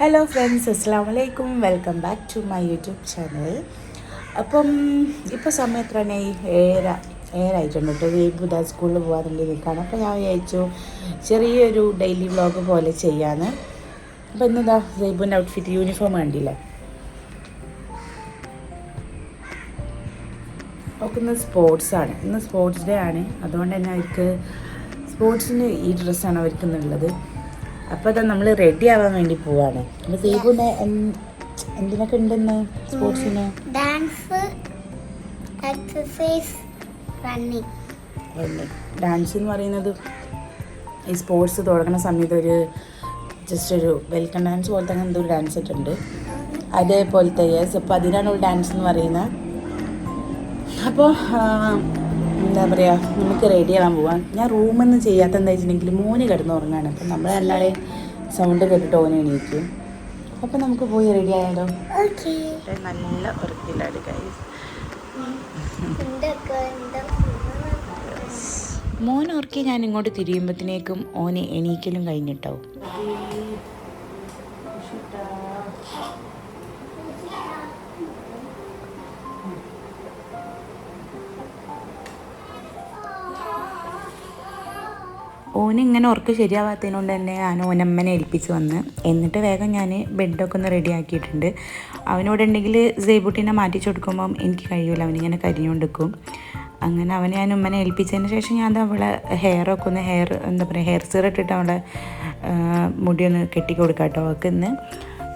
Hello friends അസ്സാം വലൈക്കും welcome back to my YouTube channel അപ്പം ഇപ്പോൾ സമയം എത്രയാണ് ഏഴര ഏഴായിട്ടുണ്ട് കേട്ടോ. ബുധ സ്കൂളിൽ പോകാൻ വേണ്ടി നിൽക്കുകയാണ് അപ്പോൾ ഞാൻ വിചാരിച്ചു ചെറിയൊരു ഡെയിലി വ്ലോഗ് പോലെ ചെയ്യാന്ന്. അപ്പോൾ ഇന്നെന്താ? സൈബുന്റെ ഔട്ട്ഫിറ്റ് യൂണിഫോം കണ്ടില്ലേ? ഒക്കെ ഇന്ന് സ്പോർട്സാണ് ഇന്ന് സ്പോർട്സ് ഡേ ആണ്. അതുകൊണ്ട് തന്നെ അവർക്ക് സ്പോർട്സിന് ഈ ഡ്രസ്സാണ് അവർക്ക് ഇന്നുള്ളത്. അപ്പോൾ അതാ നമ്മൾ റെഡി ആവാൻ വേണ്ടി പോവാണ്. അപ്പോൾ സീബുനെ എന്തിനൊക്കെ ഉണ്ടെന്ന് സ്പോർട്സിന്? ഡാൻസ് എക്സസൈസ് റണ്ണിങ് ഡാൻസ് എന്ന് പറയുന്നത് ഈ സ്പോർട്സ് തുടങ്ങുന്ന സമയത്ത് ഒരു ജസ്റ്റ് ഒരു വെൽക്കം ഡാൻസ് പോലത്തെ അങ്ങനെ എന്തോ ഒരു ഡാൻസ് ഇട്ടുണ്ട് അതേപോലത്തെ യെസ് അപ്പോൾ അതിനാണ് ഒരു ഡാൻസ് എന്ന് പറയുന്നത്. അപ്പോൾ എന്താ പറയുക നമുക്ക് റെഡി ആവാൻ പോവാം ഞാൻ റൂമൊന്നും നിന്ന് ചെയ്യാത്ത എന്താ വെച്ചിട്ടുണ്ടെങ്കിൽ മോന് കിടന്ന് ഉറങ്ങാണ് അപ്പം നമ്മളല്ലാതെ സൗണ്ട് കേട്ടിട്ട് ഓനെ എണീക്കും. അപ്പം നമുക്ക് പോയി റെഡി ആയാലോ? നല്ല ഉറക്കില്ലാട് ഗൈസ് മോൻ ഓർക്കി ഞാൻ ഇങ്ങോട്ട് തിരിയുമ്പോഴത്തേക്കും ഓനെ എണീക്കലും കഴിഞ്ഞിട്ടാവും. ഓന് ഇങ്ങനെ ഉറക്കം ശരിയാവാത്തതിനോണ്ട് തന്നെ ഞാൻ ഓനമ്മനെ ഏൽപ്പിച്ച് വന്ന്. എന്നിട്ട് വേഗം ഞാൻ ബെഡൊക്കെ ഒന്ന് റെഡി ആക്കിയിട്ടുണ്ട്. അവനോട് ഉണ്ടെങ്കിൽ സേബുട്ടിനെ മാറ്റിച്ചു കൊടുക്കുമ്പം എനിക്ക് കഴിയില്ല അവനിങ്ങനെ കരിഞ്ഞുകൊണ്ടിരിക്കും അങ്ങനെ അവനെ ഞാൻ ഉമ്മനെ ഏൽപ്പിച്ചതിന് ശേഷം ഞാൻ അവളെ ഹെയറൊക്കെ ഒന്ന് ഹെയർ എന്താ പറയുക ഹെയർ സീർ ഇട്ടിട്ട് അവളെ മുടി മുടിയൊന്ന് കെട്ടി കൊടുക്കാം കേട്ടോ അവൾക്ക് ഇന്ന്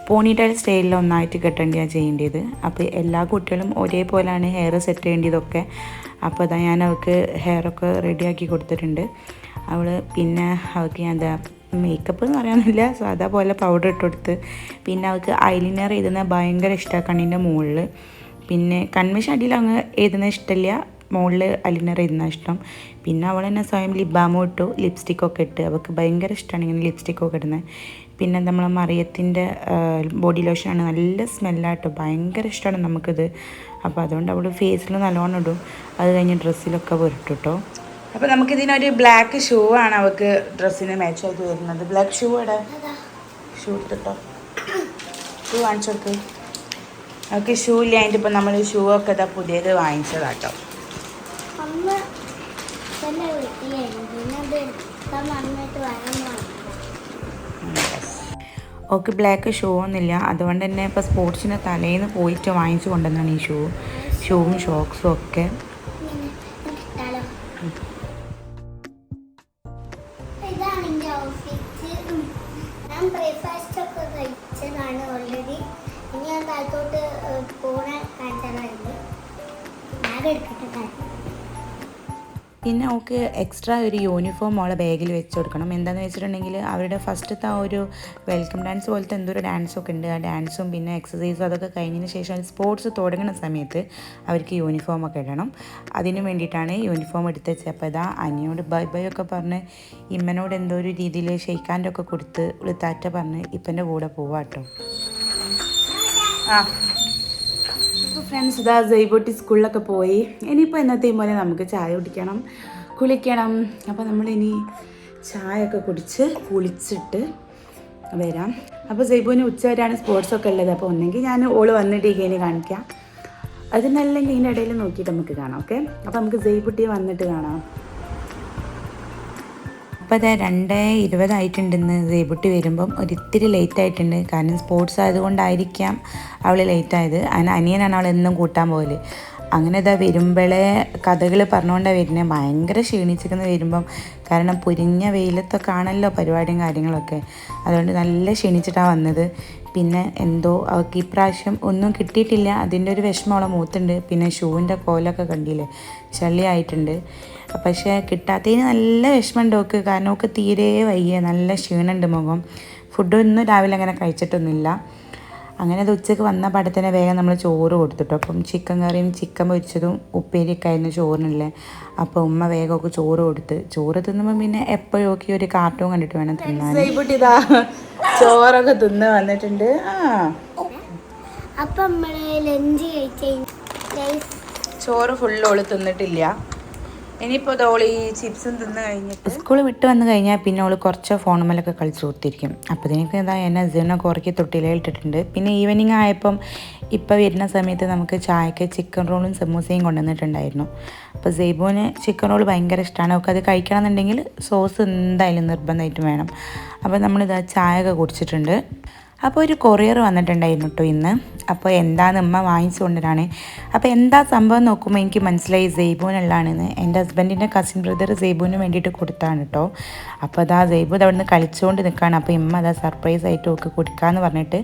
പോണിറ്റൈൽ സ്റ്റൈലിൽ ഒന്നായിട്ട് കെട്ടേണ്ടിയാണ് ചെയ്യേണ്ടത്. അപ്പോൾ എല്ലാ കുട്ടികളും ഒരേപോലെയാണ് ഹെയർ സെറ്റ് ചെയ്യേണ്ടതൊക്കെ. അപ്പോൾ അതാ ഞാൻ അവൾക്ക് ഹെയറൊക്കെ റെഡിയാക്കി കൊടുത്തിട്ടുണ്ട്. അവൾ പിന്നെ അവൾക്ക് എന്താ മേക്കപ്പ് എന്ന് പറയാനില്ല സാധാ പോലെ പൗഡർ ഇട്ട് കൊടുത്ത്. പിന്നെ അവൾക്ക് ഐലിനർ എഴുതുന്ന ഭയങ്കര ഇഷ്ടമാണ് കണ്ണിന്റെ മുകളിൽ പിന്നെ കൺവെൻഷൻ അടിയിൽ അങ്ങ് എഴുതുന്ന ഇഷ്ടമില്ല മുകളിൽ ഐലിനർ എഴുതുന്ന ഇഷ്ടം. പിന്നെ അവൾ തന്നെ സ്വയം ലിബാമോ ഇട്ടു. ലിപ്സ്റ്റിക്കൊക്കെ ഇട്ട്. അവൾക്ക് ഭയങ്കര ഇഷ്ടമാണ് ഇങ്ങനെ ലിപ്സ്റ്റിക്കൊക്കെ ഇടുന്നത്. പിന്നെ നമ്മൾ മറിയത്തിന്റെ ബോഡി ലോഷനാണ് നല്ല സ്മെല്ലാട്ടോ ഭയങ്കര ഇഷ്ടമാണ് നമുക്കിത്. അപ്പോൾ അതുകൊണ്ട് അവൾ ഫേസിൽ നല്ലോണം ഇടും. അത് കഴിഞ്ഞ് ഡ്രസ്സിലൊക്കെ പുരട്ടു കേട്ടോ അപ്പോൾ നമുക്കിതിനൊരു ബ്ലാക്ക് ഷൂ ആണ് അവക്ക് ഡ്രസ്സിന് മാച്ച് ആയിട്ട് വരുന്നത്. ബ്ലാക്ക് ഷൂ ഇവിടെ ഷൂ ഇട്ടിട്ടോ. ഷൂ വാങ്ങിച്ചോക്ക് കൊടുക്ക്. അവൾക്ക് ഷൂ ഇല്ലാണ്ട് ഇപ്പം നമ്മൾ ഷൂ ഒക്കെ ഇതാ പുതിയത് വാങ്ങിച്ചതാട്ടോ. ഓക്ക് ബ്ലാക്ക് ഷൂ ഒന്നുമില്ല. അതുകൊണ്ട് തന്നെ ഇപ്പോൾ സ്പോർട്സിന് തലേന്ന് പോയിട്ട് വാങ്ങിച്ചു കൊണ്ടുവന്നാണ് ഈ ഷൂ ഷൂവും ഷോക്സും ഒക്കെ. പിന്നെ അവൾക്ക് എക്സ്ട്രാ ഒരു യൂണിഫോം അവളെ ബാഗിൽ വെച്ച് കൊടുക്കണം. എന്താണെന്ന് വെച്ചിട്ടുണ്ടെങ്കിൽ അവരുടെ ഫസ്റ്റത്തെ ആ ഒരു വെൽക്കം ഡാൻസ് പോലത്തെ എന്തോ ഒരു ഡാൻസൊക്കെ ഉണ്ട്. ആ ഡാൻസും പിന്നെ എക്സസൈസും അതൊക്കെ കഴിഞ്ഞതിന് ശേഷം സ്പോർട്സ് തുടങ്ങുന്ന സമയത്ത് അവർക്ക് യൂണിഫോം ഒക്കെ ഇടണം. അതിന് വേണ്ടിയിട്ടാണ് യൂണിഫോം എടുത്ത് വെച്ചത്. അപ്പോൾ ഇതാ അനിയോട് ബൈ ബൈ ഒക്കെ പറഞ്ഞ് ഇമ്മനോട് എന്തോ ഒരു രീതിയിൽ ഷെയ്ക്കാന്റെ ഒക്കെ കൊടുത്ത് ഉളുത്താറ്റ പറഞ്ഞ് ഇപ്പന്റെ കൂടെ പോവാട്ടോ. ആ. ഫ്രണ്ട്സ് ഇതാ ജൈബോട്ടി സ്കൂളിലൊക്കെ പോയി. ഇനിയിപ്പോൾ എന്നത്തെയും പോലെ നമുക്ക് ചായ കുടിക്കണം കുളിക്കണം. അപ്പോൾ നമ്മളിനി ചായയൊക്കെ കുടിച്ച് കുളിച്ചിട്ട് വരാം. അപ്പോൾ ജൈബുവിന് ഉച്ച വരെയാണ് സ്പോർട്സൊക്കെ ഉള്ളത്. അപ്പോൾ ഒന്നെങ്കിൽ ഞാൻ ഓൾ വന്നിട്ട് ഇങ്ങനെ കാണിക്കാം. അതിനല്ലെങ്കിൽ ഇതിന്റെ ഇടയിൽ നോക്കിയിട്ട് നമുക്ക് കാണാം ഓക്കെ അപ്പോൾ നമുക്ക് ജൈബുട്ടിയെ വന്നിട്ട് കാണാം. അപ്പോൾ രണ്ട് ഇരുപതായിട്ടുണ്ടെന്ന് ദീപുട്ടി വരുമ്പം ഒരിത്തിരി ലേറ്റ് ആയിട്ടുണ്ട്. കാരണം സ്പോർട്സ് ആയതുകൊണ്ടായിരിക്കാം അവൾ ലേറ്റ് ആയത്. അതിന് അനിയനാണ് അവൾ എന്നും കൂട്ടാൻ പോകൽ അങ്ങനെ ഇതാ വരുമ്പോഴേ കഥകൾ പറഞ്ഞുകൊണ്ടാണ് വരുന്നത് ഭയങ്കര ക്ഷീണിച്ചിരിക്കുന്ന വരുമ്പം. കാരണം പുരിഞ്ഞ വെയിലത്തൊക്കെ ആണല്ലോ പരിപാടിയും കാര്യങ്ങളൊക്കെ. അതുകൊണ്ട് നല്ല ക്ഷീണിച്ചിട്ടാണ് വന്നത്. പിന്നെ എന്തോ അവൾക്ക് ഇപ്രാവശ്യം ഒന്നും കിട്ടിയിട്ടില്ല. അതിന്റെ ഒരു വിഷമം അവളെ മൂത്തുണ്ട്. പിന്നെ ഷൂവിന്റെ കോലൊക്കെ കണ്ടില്ലേ? ചളിയായിട്ടുണ്ട് പക്ഷേ കിട്ടാത്തതിന് നല്ല വിഷമമുണ്ട് ഓക്ക് കാരണം ഓക്ക് തീരെ വയ്യ. നല്ല ക്ഷീണമുണ്ട് മുഖം. ഫുഡൊന്നും രാവിലെ അങ്ങനെ കഴിച്ചിട്ടൊന്നുമില്ല. അങ്ങനെ അത് ഉച്ചയ്ക്ക് വന്ന പടത്തിന് വേഗം നമ്മൾ ചോറ് കൊടുത്തിട്ടു. അപ്പം ചിക്കൻ കറിയും ചിക്കൻ പൊരിച്ചതും ഉപ്പേരിയൊക്കെ ആയിരുന്നു ചോറിനല്ലേ അപ്പോൾ ഉമ്മ വേഗം ഒക്കെ ചോറ് കൊടുത്ത്. ചോറ് തിന്നുമ്പോൾ പിന്നെ എപ്പോഴും ഒക്കെ ഒരു കാർട്ടൂൺ കണ്ടിട്ട് വേണം തിന്നാൻ. ഇതാ ചോറൊക്കെ തിന്ന് വന്നിട്ടുണ്ട്. ആ. അപ്പം നമ്മൾ ലഞ്ച് കഴിച്ച് ചോറ് ഫുള്ള് ഓൾ തിന്നിട്ടില്ല. ഇനിയിപ്പോൾ ഈ ചിപ്സും തിന്ന് കഴിഞ്ഞിട്ട് സ്കൂൾ വിട്ട് വന്ന് കഴിഞ്ഞാൽ പിന്നെ ഓൾ കുറച്ച് ഫോണുമെല്ലൊക്കെ കളിച്ച് കൊടുത്തിരിക്കും അപ്പോൾ ഇതിനൊക്കെ എന്താ എന്നെ ജീവനെ ഉറക്കി തൊട്ടിലയിൽ ഇട്ടിട്ടുണ്ട്. പിന്നെ ഈവനിങ് ആയപ്പം ഇപ്പം വരുന്ന സമയത്ത് നമുക്ക് ചായക്ക് ചിക്കൻ റോളും സമൂസയും കൊണ്ടുവന്നിട്ടുണ്ടായിരുന്നു. അപ്പോൾ സെയ്ബുവിന് ചിക്കൻ റോൾ ഭയങ്കര ഇഷ്ടമാണ് അവൾക്ക് അത് കഴിക്കണമെന്നുണ്ടെങ്കിൽ സോസ് എന്തായാലും നിർബന്ധമായിട്ടും വേണം. അപ്പോൾ നമ്മളിത് ചായ ഒക്കെ കുടിച്ചിട്ടുണ്ട്. അപ്പോൾ ഒരു കൊറിയർ വന്നിട്ടുണ്ടായിരുന്നു കേട്ടോ ഇന്ന്. അപ്പോൾ എന്താണ് ഉമ്മ വാങ്ങിച്ചു കൊണ്ടുവരാണ്. അപ്പോൾ എന്താ സംഭവം നോക്കുമ്പോൾ എനിക്ക് മനസ്സിലായി സെയ്ബൂനുള്ളതാണെന്ന് എന്റെ ഹസ്ബൻഡിന്റെ കസിൻ ബ്രദർ സെയ്ബൂന് വേണ്ടിയിട്ട് കൊടുത്താണ് കേട്ടോ അപ്പോൾ അതാ സെയ്ബു അവിടെ നിന്ന് കളിച്ചുകൊണ്ട് നിൽക്കുകയാണ് അപ്പോൾ ഇമ്മ അതാ സർപ്രൈസ് ആയിട്ട് ഓക്ക് കൊടുക്കാമെന്ന് പറഞ്ഞിട്ട്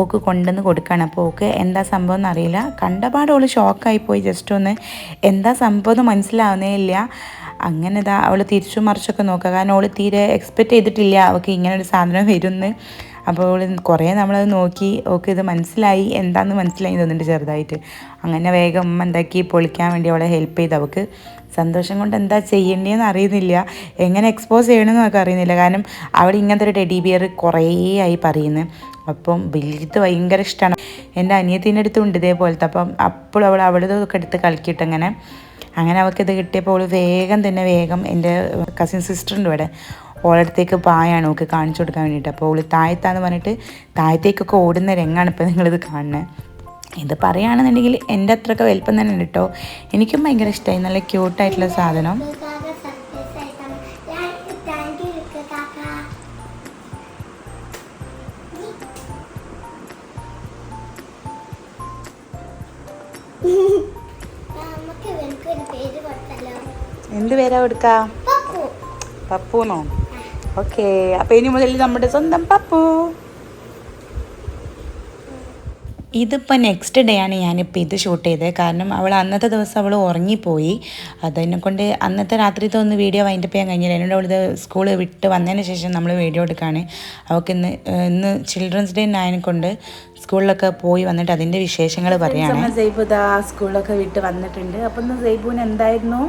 ഓക്ക് കൊണ്ടുവന്ന് കൊടുക്കുകയാണ് അപ്പോൾ ഓക്ക് എന്താ സംഭവം എന്നറിയില്ല കണ്ടപാട് ഓൾ ഷോക്കായി പോയി. ജസ്റ്റ് ഒന്ന് എന്താ സംഭവം എന്ന് മനസ്സിലാവുന്നേ ഇല്ല. അങ്ങനെ ഇതാ അവൾ തിരിച്ചു മറിച്ചൊക്കെ നോക്കുക. കാരണം അവൾ തീരെ എക്സ്പെക്റ്റ് ചെയ്തിട്ടില്ല. അവൾക്ക് ഇങ്ങനെ ഒരു സാധനം വരുമെന്ന് അപ്പോൾ കുറേ നമ്മളത് നോക്കി ഓക്കെ ഇത് മനസ്സിലായി എന്താണെന്ന് മനസ്സിലായി തോന്നുന്നുണ്ട് ചെറുതായിട്ട്. അങ്ങനെ വേഗം എന്താക്കി പൊളിക്കാൻ വേണ്ടി അവളെ ഹെൽപ്പ് ചെയ്ത്. അവൾക്ക് സന്തോഷം കൊണ്ട് എന്താ ചെയ്യേണ്ടതെന്ന് അറിയുന്നില്ല. എങ്ങനെ എക്സ്പോസ് ചെയ്യണമെന്ന് നമുക്ക് അറിയുന്നില്ല. കാരണം അവിടെ ഇങ്ങനത്തെ ഒരു ടെഡി ബിയർ കുറേ ആയി പറയുന്നത് അപ്പം ബില്ലിത്ത് ഭയങ്കര ഇഷ്ടമാണ് എന്റെ അനിയത്തിന്റെ അടുത്തുണ്ട് ഇതേപോലത്തെ. അപ്പം അപ്പോൾ അവൾ അവളതൊക്കെ എടുത്ത് കളിക്കിട്ട് അങ്ങനെ അങ്ങനെ അവൾക്ക് ഇത് കിട്ടിയപ്പോൾ വേഗം തന്നെ വേഗം എന്റെ കസിൻ സിസ്റ്ററിന്റെ ഇവിടെ. ഓളടുത്തേക്ക് പായാണ് ഓക്ക് കാണിച്ചു കൊടുക്കാൻ വേണ്ടിയിട്ട്. അപ്പോൾ ഓൾ താഴത്താന്ന് പറഞ്ഞിട്ട് താഴത്തേക്കൊക്കെ ഓടുന്ന രംഗാണ് ഇപ്പോൾ നിങ്ങളിത് കാണുന്നത് ഇത് പറയുകയാണെന്നുണ്ടെങ്കിൽ എന്റെ അത്രയൊക്കെ വലിപ്പം തന്നെ ഉണ്ട് കേട്ടോ എനിക്കും ഭയങ്കര ഇഷ്ടമായി നല്ല ക്യൂട്ടായിട്ടുള്ള സാധനം. എന്ത് പേരാ കൊടുക്കുക പപ്പു. പപ്പൂന്നോ? ഓക്കെ അപ്പോൾ ഇനി മുതൽ നമ്മുടെ സ്വന്തം പപ്പു. ഇതിപ്പോൾ നെക്സ്റ്റ് ഡേ ആണ് ഞാനിപ്പോൾ ഇത് ഷൂട്ട് ചെയ്തത് കാരണം അവൾ അന്നത്തെ ദിവസം അവൾ ഉറങ്ങിപ്പോയി. അതിനെ കൊണ്ട് അന്നത്തെ രാത്രിത്തെ ഒന്ന് വീഡിയോ വൈൻഡപ്പ് ചെയ്യാൻ കഴിഞ്ഞില്ല. എന്നോട് അവളിത് സ്കൂൾ വിട്ട് വന്നതിന് ശേഷം നമ്മൾ വീഡിയോ എടുക്കുകയാണ് അവൾക്ക് ഇന്ന് ഇന്ന് ചിൽഡ്രൻസ് ഡേ ആയതിനെ കൊണ്ട് സ്കൂളിലൊക്കെ പോയി വന്നിട്ട് അതിന്റെ വിശേഷങ്ങൾ പറയാണ്. സൈബുദാ സ്കൂളിലൊക്കെ വിട്ട് വന്നിട്ടുണ്ട്. അപ്പം സൈബുവിന് എന്തായിരുന്നു?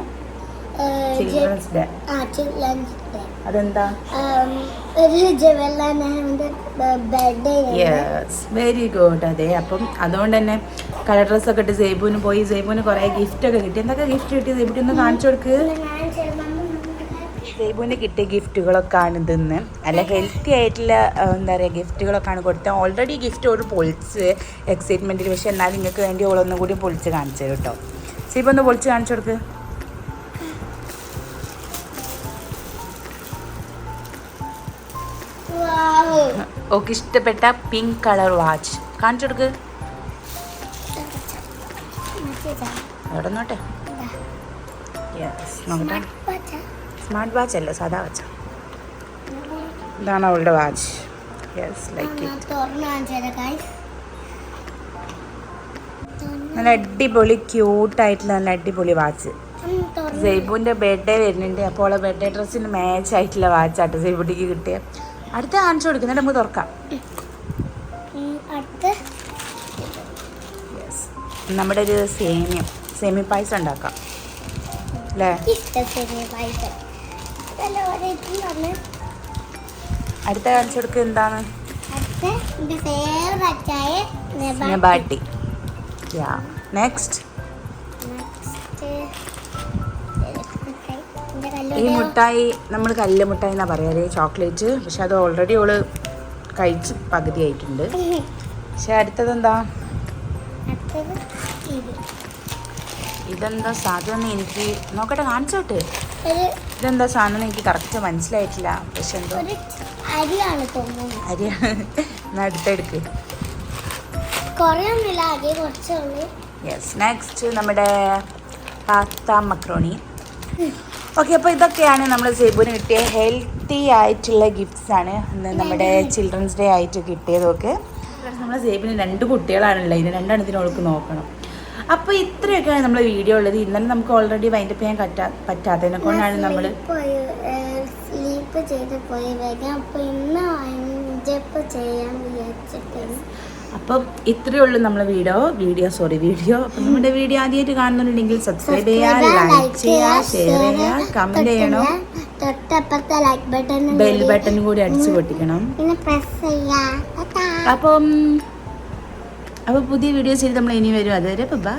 Children's day. അതെന്താ? യെസ് വെരി ഗുഡ് അതെ അപ്പം അതുകൊണ്ട് തന്നെ കളർ ഡ്രസ്സൊക്കെ ഇട്ട് സേബുവിന് പോയി. സേബുവിന് കുറേ ഗിഫ്റ്റ് ഒക്കെ കിട്ടി. എന്തൊക്കെ ഗിഫ്റ്റ് കിട്ടി? സേബുട്ടി ഒന്ന് കാണിച്ചു കൊടുക്ക്. സേബുവിന് കിട്ടിയ ഗിഫ്റ്റുകളൊക്കെയാണ് ഇതെന്ന്. അല്ല ഹെൽത്തി ആയിട്ടുള്ള എന്താ പറയുക ഗിഫ്റ്റുകളൊക്കെയാണ് കൊടുത്തത്. ഓൾറെഡി ഗിഫ്റ്റ് ഒരു പൊളിച്ച് എക്സൈറ്റ്മെന്റിൽ പക്ഷേ എന്നാലും നിങ്ങൾക്ക് വേണ്ടി ഓളൊന്നും കൂടി പൊളിച്ച് കാണിച്ചു തരും കേട്ടോ സേബു ഒന്ന് പൊളിച്ച് കാണിച്ചു കൊടുക്ക്. ഓക്കെ ഇഷ്ടപ്പെട്ട പിങ്ക് കളർ വാച്ച് കാണിച്ചു കൊടുക്ക്. അവിടെ നോട്ടെ. സ്മാർട്ട് വാച്ച് അല്ല സാധാ വാച്ച് ഇതാണ് അവളുടെ വാച്ച് യെസ് ലൈക്ക് നല്ല അടിപൊളി ക്യൂട്ടായിട്ടുള്ള നല്ല അടിപൊളി വാച്ച് ജയ്ബുവിന്റെ ബർത്ത്ഡേ വരുന്നുണ്ട്. അപ്പോൾ അവളെ ബർത്ത്ഡേ ഡ്രസ്സിന് മാച്ച് ആയിട്ടുള്ള വാച്ചാട്ടോ ജയ്ബുട്ടിക്ക് കിട്ടിയ. അടുത്ത കാണിച്ചു കൊടുക്കുന്നുണ്ട് നമുക്ക് തുറക്കാം. നമ്മുടെ ഒരു സേമിയം സേമി പായസം ഉണ്ടാക്കാം. അല്ലേ? അടുത്ത കാണിച്ചു കൊടുക്കുക എന്താണ്? നെബാട്ടി. യാ നെക്സ്റ്റ് ഈ മുട്ടായി നമ്മൾ കല്ല് മുട്ടായി എന്നാ പറയാറ് ചോക്ലേറ്റ്. പക്ഷെ അത് ഓൾറെഡി ഓൾ കഴിച്ച് പകുതി ആയിട്ടുണ്ട്. പക്ഷെ അടുത്തത് എന്താ ഇതെന്താ സാധനം എനിക്ക് നോക്കട്ടെ കാണിച്ചോട്ടെ ഇതെന്താ സാധനം എനിക്ക് കറക്റ്റ് മനസ്സിലായിട്ടില്ല. പക്ഷെ എന്തോ? അരിയാണ് അരിയാണ് എന്നാ അടുത്തെടുക്ക് യെസ് നെക്സ്റ്റ് നമ്മുടെ പാസ്ത മക്രോണി ഓക്കെ അപ്പോൾ ഇതൊക്കെയാണ് നമ്മൾ സേബുവിന് കിട്ടിയ ഹെൽത്തി ആയിട്ടുള്ള ഗിഫ്റ്റ്സ് ആണ് ഇന്ന് നമ്മുടെ ചിൽഡ്രൻസ് ഡേ ആയിട്ട് കിട്ടിയതൊക്കെ നമ്മുടെ സേബിന് രണ്ട് കുട്ടികളാണുള്ളത്. ഇതിന് രണ്ടെണ്ണത്തിന് അവൾക്ക് നോക്കണം. അപ്പോൾ ഇത്രയൊക്കെയാണ് നമ്മുടെ വീഡിയോ ഉള്ളത്. ഇന്നലെ നമുക്ക് ഓൾറെഡി വൈൻഡപ്പ് ചെയ്യാൻ പറ്റാ പറ്റാത്തതിനെ കൊണ്ടാണ് നമ്മൾ സ്ലീപ്പ് ചെയ്ത് പോയി വരാം. അപ്പോൾ ഇന്ന് ചെയ്യാൻ വിചാരിച്ചിട്ടാണ്. അപ്പം ഇത്രയേ ഉള്ളൂ നമ്മളെ വീഡിയോ. Video sorry video. അപ്പം നമ്മുടെ വീഡിയോ ആദ്യമായിട്ട് കാണുന്നുണ്ടെങ്കിൽ സബ്സ്ക്രൈബ് ചെയ്യുക ലൈക്ക് ചെയ്യുക ഷെയർ ചെയ്യുക കമന്റ് ചെയ്യണം. തൊട്ടപ്പുറത്തെ ലൈക്ക് ബട്ടൺ ബെൽ ബട്ടൺ കൂടി അടിച്ചു പൊട്ടിക്കണം. പിന്നെ പ്രസ് ചെയ്യാ ടാറ്റാ. അപ്പം അപ്പോൾ പുതിയ വീഡിയോസ് ചെയ്ത് നമ്മൾ ഇനി വരും. അതുവരെ ബൈ